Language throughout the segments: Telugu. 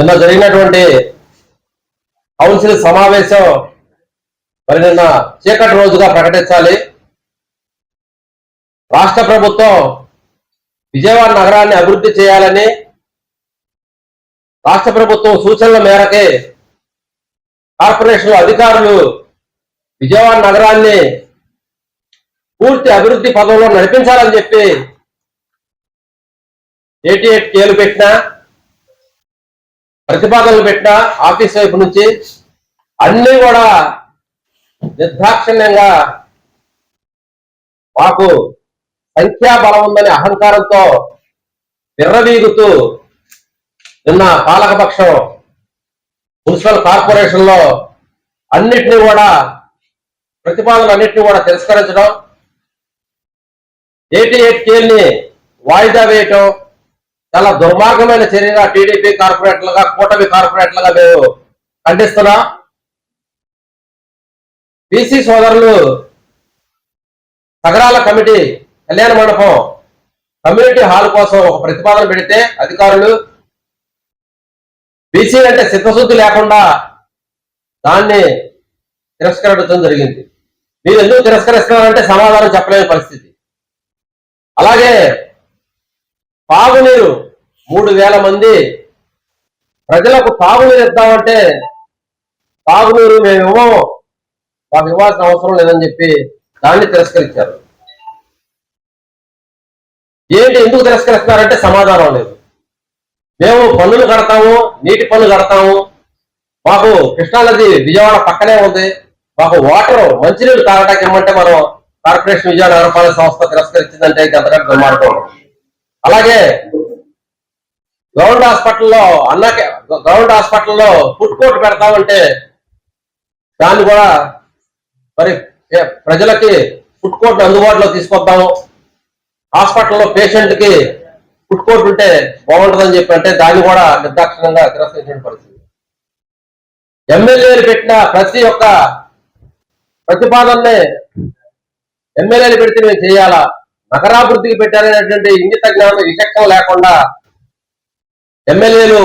నిన్న జరిగినటువంటి కౌన్సిల్ సమావేశం మరి నిన్న చీకటి రోజుగా ప్రకటించాలి. రాష్ట్ర ప్రభుత్వం విజయవాడ నగరాన్ని అభివృద్ధి చేయాలని రాష్ట్ర ప్రభుత్వం సూచనల మేరకే కార్పొరేషన్ అధికారులు విజయవాడ నగరాన్ని పూర్తి అభివృద్ధి పదంలో నడిపించాలని చెప్పి ఎయిటీ ఎయిట్ కేలు పెట్టినా ప్రతిపాదనలు పెట్టిన ఆఫీస్ వైపు నుంచి అన్ని కూడా నిర్దాక్షిణ్యంగా మాకు సంఖ్యాబలం ఉందని అహంకారంతో విర్రవీగుతూ నిన్న పాలకపక్షం మున్సిపల్ కార్పొరేషన్లో అన్నిటినీ కూడా ప్రతిపాదనలు అన్నింటినీ కూడా తిరస్కరించడం ఎయిటీ ఎయిట్ కేల్ని వాయిదా వేయటం చాలా దుర్మార్గమైన చర్యగా టీడీపీ కార్పొరేట్లుగా కూటమి కార్పొరేట్లుగా మేము ఖండిస్తున్నాం. బీసీ సోదరులు నగరాల కమిటీ కళ్యాణ మండపం కమ్యూనిటీ హాల్ కోసం ఒక ప్రతిపాదన పెడితే అధికారులు బీసీ అంటే సిద్ధశుద్ధి లేకుండా దాన్ని తిరస్కరించడం జరిగింది. మీరు ఎందుకు తిరస్కరిస్తున్నారంటే సమాధానం చెప్పలేని పరిస్థితి. అలాగే తాగునీరు మూడు వేల మంది ప్రజలకు తాగునీరు ఇద్దామంటే తాగునీరు మేము ఇవ్వము. మాకు ఇవ్వాల్సిన అవసరం లేదని చెప్పి దాన్ని తిరస్కరించారు. ఏంటి ఎందుకు తిరస్కరిస్తున్నారంటే సమాధానం లేదు. మేము పన్నులు కడతాము నీటి పన్ను కడతాము. మాకు కృష్ణానది విజయవాడ పక్కనే ఉంది. మాకు వాటర్ మంచినీళ్ళు తాగడానికి ఇమ్మంటే మనం కార్పొరేషన్ విజయవాడ నగరపాలక సంస్థ తిరస్కరించిందంటే ఇది అంతకంటే దుర్మార్గం. అలాగే గవర్నమెంట్ హాస్పిటల్లో అన్నకే గవర్నమెంట్ హాస్పిటల్లో ఫుడ్ కోర్ట్ పెడతామంటే దాన్ని కూడా మరి ప్రజలకి ఫుడ్ కోర్ట్ అందుబాటులో తీసుకొద్దాము. హాస్పిటల్లో పేషెంట్కి ఫుడ్ కోర్ట్ ఉంటే బాగుంటుందని చెప్పి అంటే దాన్ని కూడా నిర్దాక్షిణంగా తిరస్కరించిన పరిస్థితి. ఎమ్మెల్యేలు పెట్టిన ప్రతి ఒక్క ప్రతిపాదనని ఎమ్మెల్యేలు పెడితే మేము చేయాలా? నగరాభివృద్ధికి పెట్టారనేటువంటి ఇంగిత జ్ఞానం విచక్షణ లేకుండా ఎమ్మెల్యేలు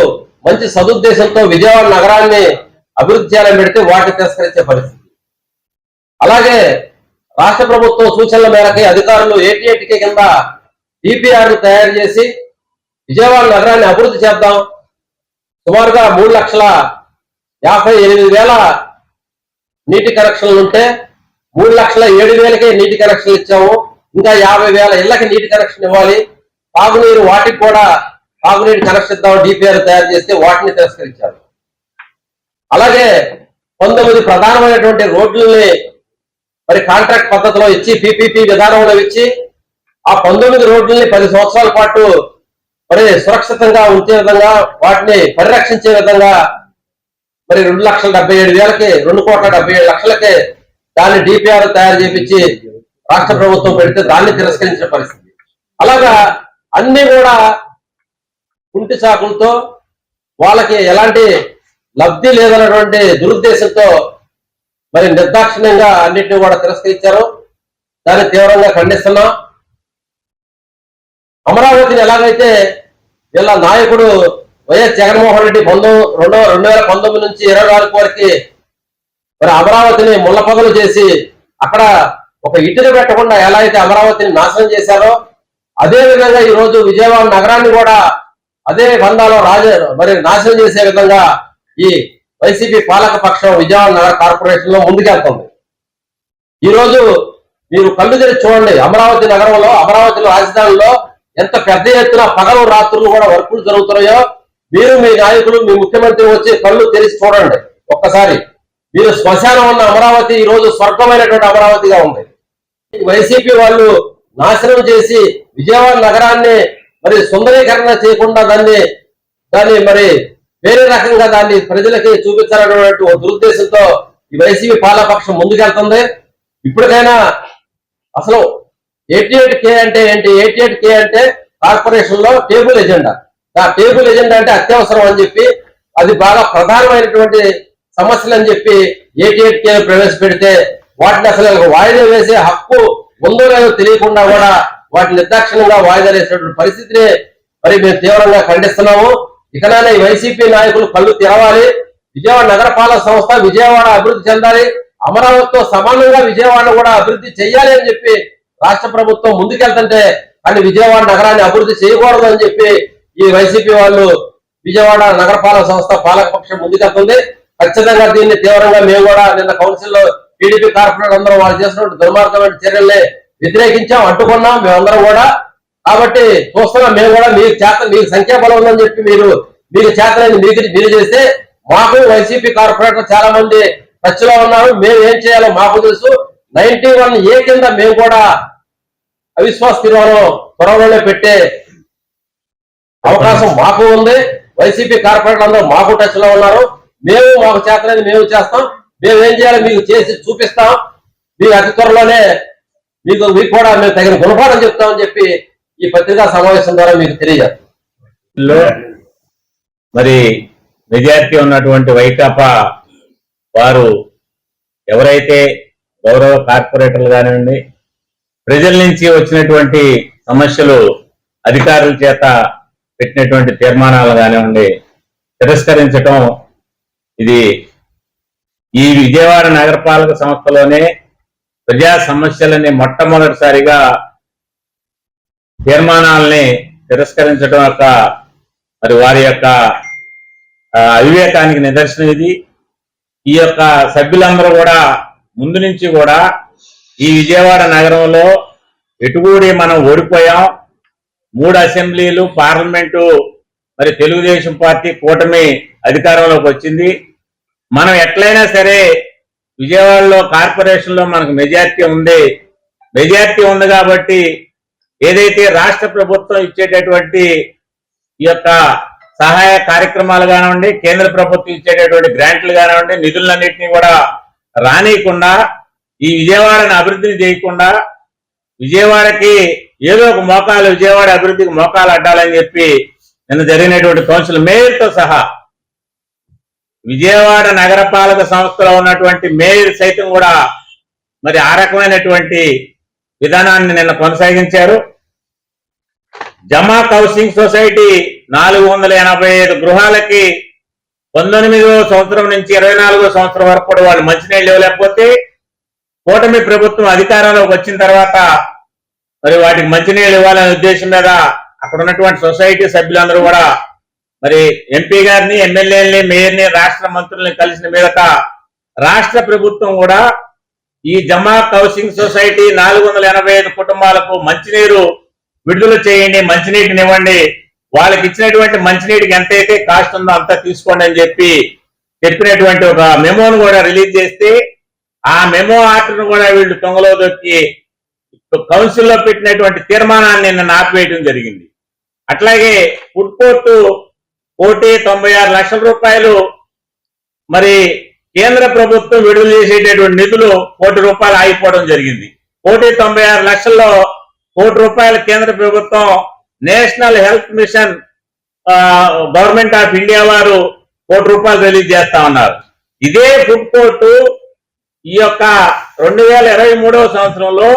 మంచి సదుద్దేశంతో విజయవాడ నగరాన్ని అభివృద్ధి చేయాలని పెడితే వాటిని తిరస్కరించే పరిస్థితి. అలాగే రాష్ట్ర ప్రభుత్వం సూచనల మేరకు అధికారులు ఏటీఏటీకే కింద డిపిఆర్ తయారు చేసి విజయవాడ నగరాన్ని అభివృద్ధి చేద్దాం. సుమారుగా మూడు లక్షల యాభై ఎనిమిది వేల నీటి కనెక్షన్లు ఉంటే మూడు లక్షల ఏడు వేలకే నీటి కనెక్షన్లు ఇచ్చాము. ఇంకా యాభై వేల ఇళ్ళకి నీటి కనెక్షన్ ఇవ్వాలి. తాగునీరు వాటికి కూడా తాగునీరు కనెక్షన్ ఇద్దాం డిపిఆర్ తయారు చేస్తే వాటిని తిరస్కరించారు అలాగే పంతొమ్మిది ప్రధానమైనటువంటి రోడ్లని మరి కాంట్రాక్ట్ పద్ధతిలో ఇచ్చి పీపీపీ విధానంలో ఇచ్చి ఆ పంతొమ్మిది రోడ్లని పది సంవత్సరాల పాటు మరి సురక్షితంగా ఉంచే విధంగా వాటిని పరిరక్షించే విధంగా మరి రెండు లక్షల డెబ్బై ఏడు వేలకి రెండు కోట్ల డెబ్బై ఏడు లక్షలకి దాన్ని డిపిఆర్ తయారు చేపించి రాష్ట్ర ప్రభుత్వం పెడితే దాన్ని తిరస్కరించిన పరిస్థితి. అలాగా అన్ని కూడా కుంటి చాకులతో వాళ్ళకి ఎలాంటి లబ్ధి లేదన్నటువంటి దురుద్దేశంతో మరి నిర్దాక్షిణ్యంగా అన్నింటినీ కూడా తిరస్కరించారు. దాన్ని తీవ్రంగా ఖండిస్తున్నాం. అమరావతిని ఎలాగైతే వీళ్ళ నాయకుడు వైఎస్ జగన్మోహన్ రెడ్డి పంతొమ్మిది రెండు రెండు వేల పంతొమ్మిది నుంచి ఇరవై నాలుగు వరకు మరి అమరావతిని ముళ్ళపగలు చేసి అక్కడ ఒక ఇటుక పెట్టకుండా ఎలా అయితే అమరావతిని నాశనం చేశారో అదే విధంగా ఈ రోజు విజయవాడ నగరాన్ని కూడా అదే బంధాలో రాజ మరి నాశనం చేసే విధంగా ఈ వైసీపీ పాలక పక్షం విజయవాడ నగర కార్పొరేషన్లో ముందుకెళ్తుంది. ఈ రోజు మీరు కళ్ళు తెరిచి చూడండి అమరావతి నగరంలో అమరావతి రాజధానిలో ఎంత పెద్ద ఎత్తున పగలు రాత్రులు కూడా వర్కులు జరుగుతున్నాయో మీరు మీ నాయకులు మీ ముఖ్యమంత్రి వచ్చి కళ్ళు తెరిచి చూడండి. ఒక్కసారి మీరు శ్మశానం ఉన్న అమరావతి ఈ రోజు స్వర్గమైనటువంటి అమరావతిగా ఉంది. వైసీపీ వాళ్ళు నాశనం చేసి విజయవాడ నగరాన్ని మరి సుందరీకరణ చేయకుండా దాన్ని దాన్ని మరి వేరే రకంగా దాన్ని ప్రజలకి చూపించాలనేటువంటి దురుద్దేశంతో ఈ వైసీపీ పాలపక్షం ముందుకెళ్తుంది. ఇప్పటికైనా అసలు ఎయిటీ ఎయిట్ కే అంటే ఏంటి? ఎయిటీ ఎయిట్ కే అంటే కార్పొరేషన్లో టేబుల్ ఎజెండా. ఆ టేబుల్ ఎజెండా అంటే అత్యవసరం అని చెప్పి అది బాగా ప్రధానమైనటువంటి సమస్యలు అని చెప్పి ఎయిటీ ఎయిట్ కే ప్రవేశపెడితే వాటిని అసలు వాయిదా వేసే హక్కు ఉందో లేదో తెలియకుండా కూడా వాటిని నిర్దాక్షిణంగా వాయిదా వేసినటువంటి పరిస్థితిని మరి మేము తీవ్రంగా ఖండిస్తున్నాము. ఇకనైనా ఈ వైసీపీ నాయకులు కళ్ళు తెరవాలి. విజయవాడ నగరపాలక సంస్థ విజయవాడ అభివృద్ధి చెందాలి. అమరావతితో సమానంగా విజయవాడ కూడా అభివృద్ధి చేయాలి అని చెప్పి రాష్ట్ర ప్రభుత్వం ముందుకెళ్తుంటే కానీ విజయవాడ నగరాన్ని అభివృద్ధి చేయకూడదు అని చెప్పి ఈ వైసీపీ వాళ్ళు విజయవాడ నగరపాలక సంస్థ పాలకపక్షం ముందుకెళ్తుంది. ఖచ్చితంగా దీన్ని తీవ్రంగా మేము కూడా నిన్న కౌన్సిల్లో టీడీపీ కార్పొరేట్ అందరూ వాళ్ళు చేసినటువంటి దుర్మార్గమైన చర్యల్ని వ్యతిరేకించాం అడ్డుకున్నాం మేమందరం కూడా. కాబట్టి చూస్తున్నాం మేము కూడా మీకు చేత మీకు సంఖ్యాబలం ఉందని చెప్పి మీరు మీకు చేతనైంది మీకు మీరు చేస్తే మాకు వైసీపీ కార్పొరేటర్ చాలా మంది టచ్లో ఉన్నారు. మేము ఏం చేయాలో మాకు తెలుసు. నైన్టీ వన్ ఏ కింద మేము కూడా అవిశ్వాస తీర్మానం త్వరలోనే పెట్టే అవకాశం మాకు ఉంది. వైసీపీ కార్పొరేటర్ అందరూ మాకు టచ్లో ఉన్నారు. మేము మాకు చేతనైంది మేము చేస్తాం. మేము ఏం చేయాలో? మీకు చేసి చూపిస్తాం. మీకు అతి త్వరలోనే మీకు మీకు కూడా మేము తగిన గుణపాఠం చెప్తామని చెప్పి ఈ పత్రికా సమావేశం ద్వారా మీకు తెలియజేస్తాం. మరి మెజారిటీ ఉన్నటువంటి వైకాపా వారు ఎవరైతే గౌరవ కార్పొరేటర్లు కానివ్వండి ప్రజల నుంచి వచ్చినటువంటి సమస్యలు అధికారుల చేత పెట్టినటువంటి తీర్మానాలు కానివ్వండి తిరస్కరించటం ఇది ఈ విజయవాడ నగరపాలక సంస్థలోనే ప్రజా సమస్యలని మొట్టమొదటిసారిగా తీర్మానాలని తిరస్కరించడం యొక్క మరి వారి యొక్క అవివేకానికి నిదర్శనం ఇది. ఈ యొక్క సభ్యులందరూ కూడా ముందు నుంచి కూడా ఈ విజయవాడ నగరంలో ఎటుగూడి మనం ఓడిపోయాం. మూడు అసెంబ్లీలు పార్లమెంటు మరి తెలుగుదేశం పార్టీ కూటమి అధికారంలోకి వచ్చింది. మనం ఎట్లయినా సరే విజయవాడలో కార్పొరేషన్లో మనకు మెజార్టీ ఉంది. మెజార్టీ ఉంది కాబట్టి ఏదైతే రాష్ట్ర ప్రభుత్వం ఇచ్చేటటువంటి ఈ యొక్క సహాయ కార్యక్రమాలు కానివ్వండి కేంద్ర ప్రభుత్వం ఇచ్చేటటువంటి గ్రాంట్లు కానివ్వండి నిధులన్నింటినీ కూడా రానియకుండా ఈ విజయవాడను అభివృద్ధిని చేయకుండా విజయవాడకి ఏదో ఒక మోకాలు విజయవాడ అభివృద్ధికి మోకాలు అడ్డాలని చెప్పి నిన్న జరిగినటువంటి కౌన్సిల్ మేయర్తో సహా విజయవాడ నగరపాలక సంస్థలో ఉన్నటువంటి మేయర్ సైతం కూడా మరి ఆ రకమైనటువంటి విధానాన్ని నిన్న కొనసాగించారు. జమా హౌసింగ్ సొసైటీ నాలుగు వందల ఎనభై ఐదు గృహాలకి పంతొమ్మిదో సంవత్సరం నుంచి ఇరవై నాలుగో సంవత్సరం వరకు కూడా వాళ్ళు మంచినీళ్ళు ఇవ్వలేకపోతే కూటమి ప్రభుత్వం అధికారంలోకి వచ్చిన తర్వాత మరి వాటికి మంచినీళ్ళు ఇవ్వాలనే ఉద్దేశం మీద అక్కడ ఉన్నటువంటి సొసైటీ సభ్యులందరూ కూడా మరి ఎంపీ గారిని ఎమ్మెల్యేని మేయర్ని రాష్ట్ర మంత్రుల్ని కలిసిన మీదట రాష్ట్ర ప్రభుత్వం కూడా ఈ జమా హౌసింగ్ సొసైటీ నాలుగు వందల ఎనభై ఐదు కుటుంబాలకు మంచినీరు విడుదల చేయండి మంచినీటిని ఇవ్వండి. వాళ్ళకి ఇచ్చినటువంటి మంచినీటికి ఎంతైతే కాస్ట్ ఉందో అంత తీసుకోండి అని చెప్పి చెప్పినటువంటి ఒక మెమోను కూడా రిలీజ్ చేస్తే ఆ మెమో ఆర్డర్ను కూడా వీళ్ళు తొంగలో దొక్కి కౌన్సిల్లో పెట్టినటువంటి తీర్మానాన్ని నిన్న ఆపివేయడం జరిగింది. అట్లాగే ఫుడ్ కోర్టు కోటి తొంభై ఆరు లక్షల రూపాయలు మరి కేంద్ర ప్రభుత్వం విడుదల చేసేటటువంటి నిధులు కోటి రూపాయలు ఆగిపోవడం జరిగింది. కోటి తొంభై ఆరు లక్షల్లో కోటి రూపాయలు కేంద్ర ప్రభుత్వం national health mission government of India వారు కోటి రూపాయలు రిలీజ్ చేస్తా ఉన్నారు. ఇదే ఫుడ్ కోర్టు ఈ యొక్క రెండు వేల ఇరవై మూడవ సంవత్సరంలో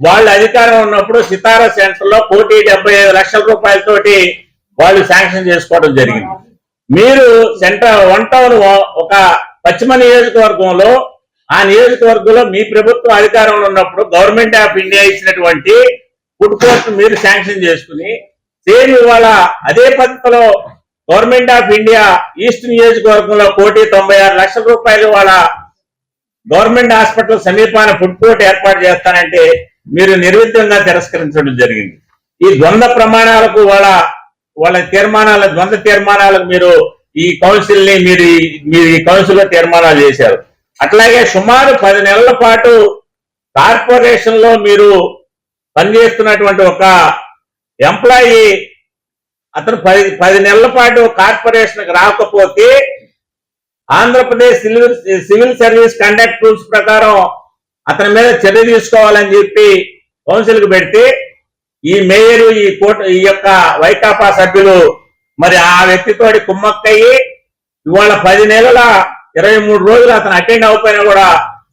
వాళ్ళు అధికారం ఉన్నప్పుడు సితారా సెంటర్లో కోటి డెబ్బై ఐదు లక్షల రూపాయలతోటి వాళ్ళు శాంక్షన్ చేసుకోవడం జరిగింది. మీరు సెంటర్ వన్ టౌన్ ఒక పశ్చిమ నియోజకవర్గంలో ఆ నియోజకవర్గంలో మీ ప్రభుత్వం అధికారంలో ఉన్నప్పుడు గవర్నమెంట్ ఆఫ్ ఇండియా ఇచ్చినటువంటి ఫుడ్ కోర్ట్ మీరు శాంక్షన్ చేసుకుని సేమ్ ఇవాళ అదే పద్ధతిలో గవర్నమెంట్ ఆఫ్ ఇండియా ఈస్ట్ నియోజకవర్గంలో కోటి తొంభై ఆరు లక్షల రూపాయలు వాళ్ళ గవర్నమెంట్ హాస్పిటల్ సమీపాన ఫుడ్ కోర్ట్ ఏర్పాటు చేస్తానంటే మీరు నిర్విఘ్నంగా తిరస్కరించడం జరిగింది. ఈ ద్వంద్వ ప్రమాణాలకు వాళ్ళ వాళ్ళ తీర్మానాల ద్వంద్వ తీర్మానాలకు మీరు ఈ కౌన్సిల్ని మీరు మీరు ఈ కౌన్సిల్లో తీర్మానాలు చేశారు. అట్లాగే సుమారు పది నెలల పాటు కార్పొరేషన్లో మీరు పనిచేస్తున్నటువంటి ఒక ఎంప్లాయీ అతను పది పది నెలల పాటు కార్పొరేషన్ రాకపోతే Andhra Pradesh civil civil service conduct rules ప్రకారం అతని మీద చర్య తీసుకోవాలని చెప్పి కౌన్సిల్కి పెడితే ఈ మేయరు ఈ కోట ఈ యొక్క వైకాపా సభ్యులు మరి ఆ వ్యక్తితోటి కుమ్మక్కయ్యి ఇవాళ పది నెలల ఇరవై మూడు రోజులు అతను అటెండ్ అవ్వకపోయినా కూడా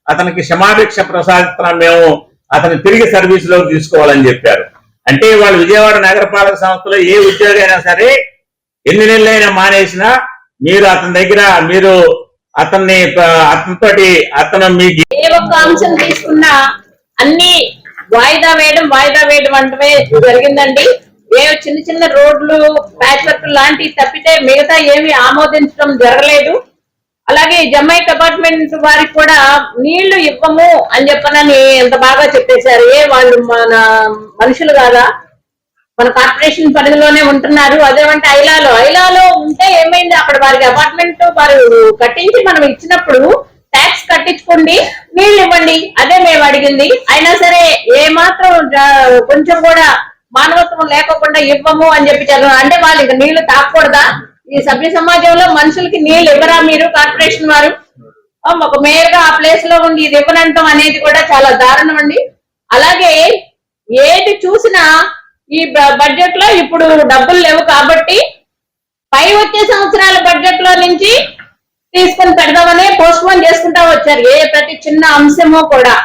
అతనికి క్షమాభిక్ష ప్రసాదిస్తున్నాం మేము. అతను తిరిగి సర్వీసులోకి తీసుకోవాలని చెప్పారు. అంటే వాళ్ళు విజయవాడ నగరపాలక సంస్థలో ఏ ఉద్యోగి అయినా సరే ఎన్ని నెలలైనా మానేసినా మీరు అతని దగ్గర మీరు అతన్ని అతనితోటి అతను మీ ఏ ఒక్క అంశం తీసుకున్నా అన్ని వాయిదా వేయడం వాయిదా వేయడం అంటే జరిగిందండి. ఏ చిన్న చిన్న రోడ్లు ప్యాచ్ వర్క్ లాంటివి తప్పితే మిగతా ఏమి ఆమోదించడం జరగలేదు. అలాగే జమైక్ అపార్ట్మెంట్ వారికి కూడా నీళ్ళు ఇవ్వము అని చెప్పనని ఎంత బాగా చెప్పేశారు. ఏ వాళ్ళు మన మనుషులు కాదా? మన కార్పొరేషన్ పరిధిలోనే ఉంటున్నారు. అదేమంటే ఐలాలో. ఐలాలో ఉంటే ఏమైంది? అక్కడ వారికి అపార్ట్మెంట్ వారు కట్టించి మనం ఇచ్చినప్పుడు ట్యాక్స్ కట్టించుకోండి నీళ్ళు ఇవ్వండి. అదే మేము అడిగింది. అయినా సరే ఏ మాత్రం కొంచెం కూడా మానవత్వం లేకుండా ఇవ్వము అని చెప్పి అంటే వాళ్ళు ఇక నీళ్ళు తాకూడదా? ఈ సభ్య సమాజంలో మనుషులకి నీళ్ళు ఇవ్వరా మీరు కార్పొరేషన్ వారు? ఒక మేయర్గా ఆ ప్లేస్లో ఉండి ఇది ఇవ్వనంటాం అనేది కూడా చాలా దారుణం అండి. అలాగే ఏది చూసినా ఈ బడ్జెట్లో ఇప్పుడు డబ్బులు లేవు కాబట్టి పై వచ్చే సంవత్సరాల బడ్జెట్లో నుంచి తీసుకొని పెడదామని పోస్ట్ పోన్ చేసుకుంటా వచ్చారు. ఏ ప్రతి చిన్న అంశమో కూడా.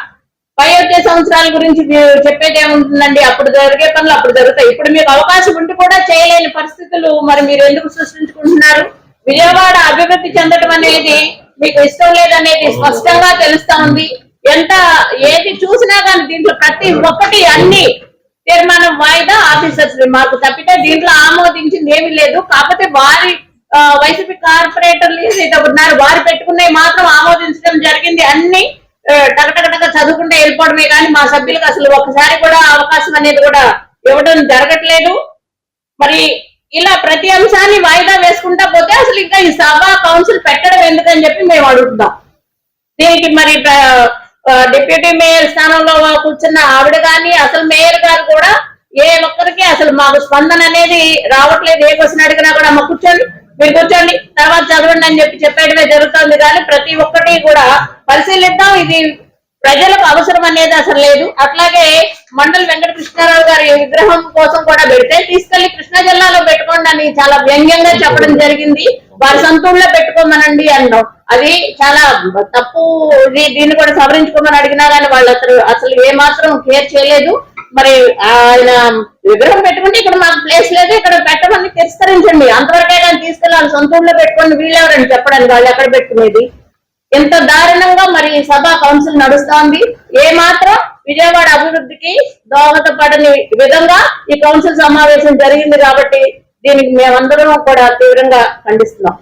పై వచ్చే సంవత్సరాల గురించి మీరు చెప్పేది ఏముంటుందండి? అప్పుడు జరిగే పనులు అప్పుడు జరుగుతాయి. ఇప్పుడు మీకు అవకాశం ఉంటే కూడా చేయలేని పరిస్థితులు మరి మీరు ఎందుకు సృష్టించుకుంటున్నారు? విజయవాడ అభివృద్ధి చెందడం అనేది మీకు ఇష్టం లేదనేది స్పష్టంగా తెలుస్తా ఉంది. ఎంత ఏది చూసినా కానీ దీంట్లో ప్రతి ఒక్కటి అన్ని తీర్మానం వాయిదా ఆఫీసర్స్. మాకు తప్పితే దీంట్లో ఆమోదించింది ఏమీ లేదు. కాకపోతే వారి వైసీపీ కార్పొరేటర్లు ఏదైతే ఉన్నారు వారు పెట్టుకున్నవి మాత్రం ఆమోదించడం జరిగింది. అన్ని టగటగటగా టకటకటక చదువుకుంటే వెళ్ళిపోవడమే కానీ మా సభ్యులకు అసలు ఒకసారి కూడా అవకాశం అనేది కూడా ఇవ్వడం జరగట్లేదు. మరి ఇలా ప్రతి అంశాన్ని వాయిదా వేసుకుంటా పోతే అసలు ఇంకా ఈ సభ కౌన్సిల్ పెట్టడం ఎందుకని చెప్పి మేము అడుగుతున్నాం. దీనికి మరి డిప్యూటీ మేయర్ స్థానంలో కూర్చున్న ఆవిడ కానీ అసలు మేయర్ గారు కూడా ఏ ఒక్కరికి అసలు మాకు స్పందన అనేది రావట్లేదు. ఏ క్వశ్చన్ అడిగినా కూడా అమ్మ కూర్చోండి. మీరు కూర్చోండి. తర్వాత చదవండి అని చెప్పి చెప్పేయడమే జరుగుతుంది కానీ ప్రతి ఒక్కటి కూడా పరిశీలిద్దాం. ఇది ప్రజలకు అవసరం అనేది అసలు లేదు. అట్లాగే మండలి వెంకట కృష్ణారావు గారి విగ్రహం కోసం కూడా పెడితే తీసుకెళ్ళి కృష్ణా జిల్లాలో పెట్టుకోండి అని చాలా వ్యంగ్యంగా చెప్పడం జరిగింది. వారి సొంతంలో పెట్టుకోమనండి అన్నాం అది చాలా తప్పు. ఇది దీన్ని కూడా సవరించుకోమని అడిగినా కానీ వాళ్ళు అసలు అసలు ఏ మాత్రం కేర్ చేయలేదు. మరి ఆయన విగ్రహం పెట్టుకుంటే ఇక్కడ మాకు ప్లేస్ లేదు ఇక్కడ పెట్టమని తిరస్కరించండి. అంతవరకైనా కానీ తీసుకెళ్ళి సొంత ఊళ్ళో పెట్టుకోండి. వీళ్ళెవరని చెప్పడానికి? వాళ్ళు ఎక్కడ పెట్టుకునేది? ఎంత దారుణంగా మరి ఈ సభ కౌన్సిల్ నడుస్తోంది. ఏ మాత్రం విజయవాడ అభివృద్ధికి దోహదపడని విధంగా ఈ కౌన్సిల్ సమావేశం జరిగింది కాబట్టి దీనికి మేమందరం కూడా తీవ్రంగా ఖండిస్తున్నాం.